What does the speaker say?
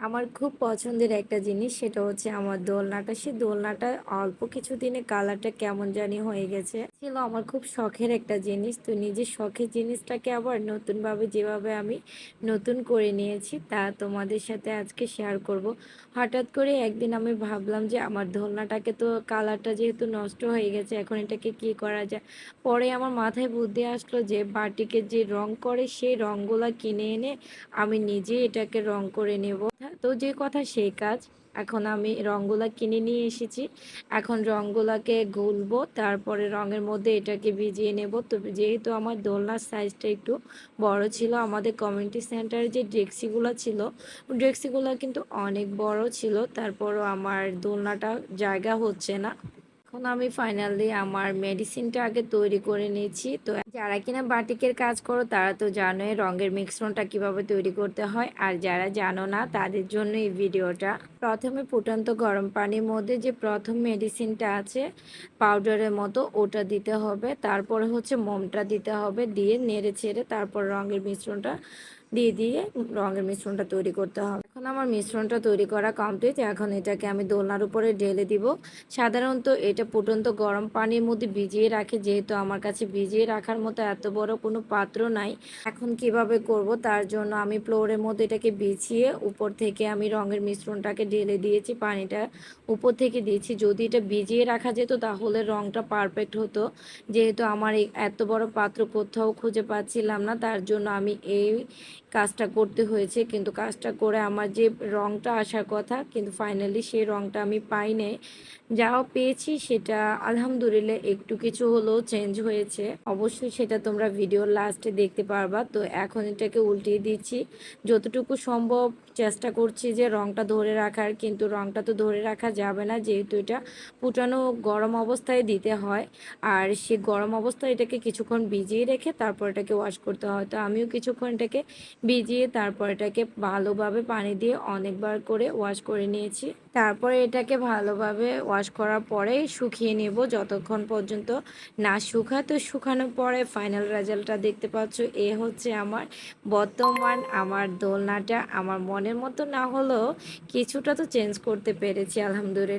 আমার খুব পছন্দের একটা জিনিস সেটা হচ্ছে আমার দোলনাটা। সে দোলনাটা অল্প কিছুদিনে কালারটা কেমন জানি হয়ে গেছে। ছিল আমার খুব শখের একটা জিনিস। তো নিজের শখের জিনিসটাকে আবার নতুনভাবে যেভাবে আমি নতুন করে নিয়েছি, তা তোমাদের সাথে আজকে শেয়ার করব। হঠাৎ করে একদিন আমি ভাবলাম যে আমার দোলনাটাকে তো কালারটা যেহেতু নষ্ট হয়ে গেছে, এখন এটাকে কি করা যায়? পরে আমার মাথায় বুদ্ধি আসলো যে বাটিকে যে রং করে সেই রংগুলা কিনে এনে আমি নিজে এটাকে রং করে নেব। তো যে কথা সেই কাজ। এখন আমি রঙগুলা কিনে নিয়ে এসেছি। এখন রঙগুলাকে গুলবো। তারপরে রঙের মধ্যে এটাকে ভিজিয়ে নেব। তো যেহেতু আমার দোলনার সাইজটা একটু বড় ছিল, আমাদের কমিউনিটি সেন্টারে যে ডেক্সিগুলো ছিল, ডেক্সিগুলো কিন্তু অনেক বড় ছিল। তারপরও আমার দোলনাটা জায়গা হচ্ছে না। এখন আমি ফাইনালি আমার মেডিসিনটা আগে তৈরি করে নিয়েছি। তো যারা কিনা বাটিকের কাজ করো, তারা তো জানোই রঙের মিশ্রণটা কীভাবে তৈরি করতে হয়। আর যারা জানো না, তাদের জন্য এই ভিডিওটা। প্রথমে ফুটন্ত গরম পানির মধ্যে যে প্রথম মেডিসিনটা আছে পাউডারের মতো, ওটা দিতে হবে। তারপরে হচ্ছে মোমটা দিতে হবে, দিয়ে নেড়ে ছেড়ে তারপর রঙের মিশ্রণটা দিয়ে দিয়ে রঙের মিশ্রণটা তৈরি করতে হবে এখন আমার মিশ্রণটা তৈরি করা কমপ্লিট এখন এটাকে আমি দোলনার উপরে ঢেলে দিব। সাধারণত এটা ফুটন্ত গরম পানির মধ্যে ভিজিয়ে রাখে, যেহেতু আমার কাছে ভিজিয়ে রাখার মতো এত বড় কোনো পাত্র নাই। এখন কীভাবে করব তার জন্য আমি ফ্লোরের মধ্যে এটাকে বিছিয়ে উপর থেকে আমি রঙের মিশ্রণটাকে ঢেলে দিয়েছি, পানিটা উপর থেকে দিয়েছি। যদি এটা ভিজিয়ে রাখা যেত তাহলে রঙটা পারফেক্ট হতো। যেহেতু আমার এত বড় পাত্র কোথাও খুঁজে পাচ্ছিলাম না, তার জন্য আমি এই কাজটা করতে হয়েছে। কিন্তু কাজটা করে আমার যে রঙটা আসার কথা, কিন্তু ফাইনালি সেই রঙটা আমি পাই নাই যাও পেয়েছি সেটা আলহামদুলিল্লাহ একটু কিছু হলেও চেঞ্জ হয়েছে। অবশ্যই সেটা তোমরা ভিডিওর লাস্টে দেখতে পারবা। তো এখন এটাকে উল্টিয়ে দিচ্ছি। যতটুকু সম্ভব চেষ্টা করছি যে রঙটা ধরে রাখার, কিন্তু রঙটা তো ধরে রাখা যাবে না, যেহেতু এটা ফুটানো গরম অবস্থায় দিতে হয়। আর সে গরম অবস্থায় এটাকে কিছুক্ষণ ভিজিয়ে রেখে তারপর এটাকে ওয়াশ করতে হয়। তো আমিও কিছুক্ষণ এটাকে ভিজিয়ে তারপর এটাকে ভালোভাবে পানি দিয়ে অনেকবার করে ওয়াশ করে নিয়েছি। তারপরে এটাকে ভালোভাবে ওয়াশ করার পরে শুকিয়ে নেব যতক্ষণ পর্যন্ত না শুকায়। তো শুকানোর পরে ফাইনাল রেজাল্টটা দেখতে পাচ্ছ, এ হচ্ছে আমার বর্তমান আমার দোলনাটা। আমার মনের মতো না হলেও কিছুটা তো চেঞ্জ করতে পেরেছি, আলহামদুলিল্লাহ।